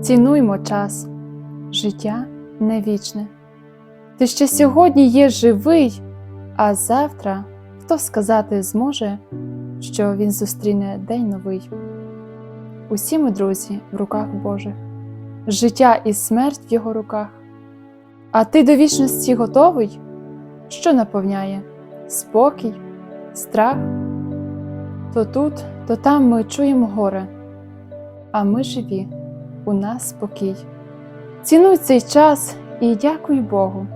Цінуймо час, життя не вічне. Ти ще сьогодні є живий, а завтра хто сказати зможе, що він зустріне день новий. Усі ми, друзі, в руках Божих, життя і смерть в його руках. А ти до вічності готовий, що наповняє спокій, страх. То тут, то там ми чуємо горе, а ми живі, у нас спокій. Цінуй цей час і дякуй Богу.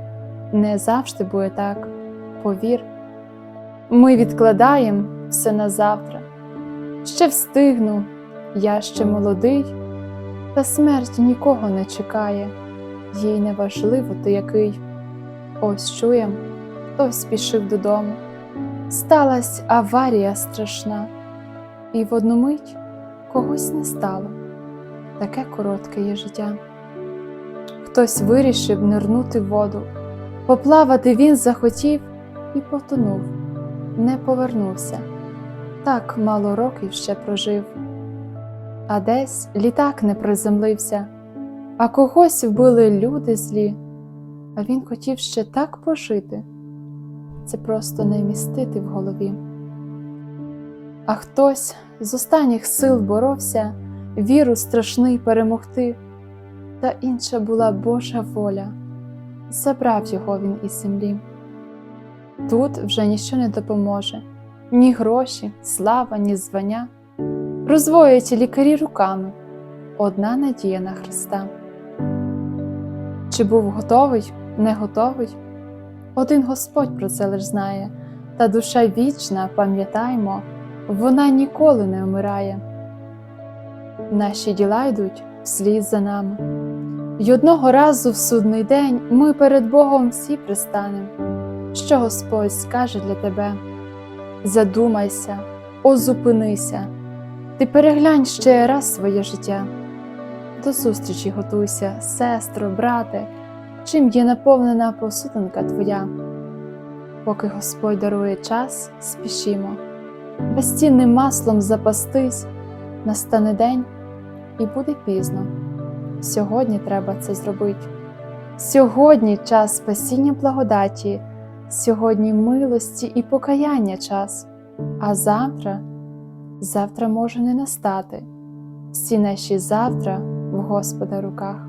Не завжди буде так, повір. Ми відкладаємо все на завтра. Ще встигну, я ще молодий, та смерть нікого не чекає, їй не важливо ти який. Ось чуєм, хтось спішив додому. Сталась аварія страшна, і в одну мить когось не стало. Таке коротке є життя. Хтось вирішив нирнути в воду, поплавати він захотів і потонув, не повернувся. Так мало років ще прожив. А десь літак не приземлився, а когось вбили люди злі, а він хотів ще так пожити це просто не містити в голові. А хтось з останніх сил боровся віру страшний перемогти, та інша була Божа воля, забрав його він із землі. Тут вже ніщо не допоможе, ні гроші, слава, ні звання, розвоять лікарі руками одна надія на Христа. Чи був готовий, не готовий? Один Господь про це лиш знає, та душа вічна, пам'ятаймо, вона ніколи не вмирає. Наші діла йдуть вслід за нами. й одного разу в судний день ми перед Богом всі пристанем. Що Господь скаже для тебе? Задумайся, озупинися, ти переглянь ще раз своє життя. До зустрічі готуйся, сестро, брате чим є наповнена посудинка твоя. Поки Господь дарує час, спішімо, безцінним маслом запастись, настане день і буде пізно. Сьогодні треба це зробити. Сьогодні час спасіння благодаті, сьогодні милості і покаяння час, а завтра, завтра може не настати. Всі наші завтра в Господа руках.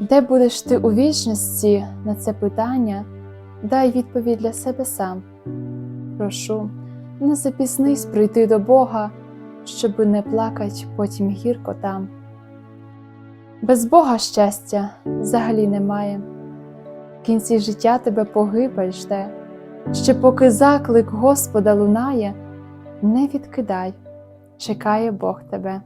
Де будеш ти у вічності на це питання, дай відповідь для себе сам. Прошу, не запізнись прийти до Бога, щоби не плакать потім гірко там. Без Бога щастя взагалі немає. В кінці життя тебе погибель жде, ще поки заклик Господа лунає, не відкидай, чекає Бог тебе.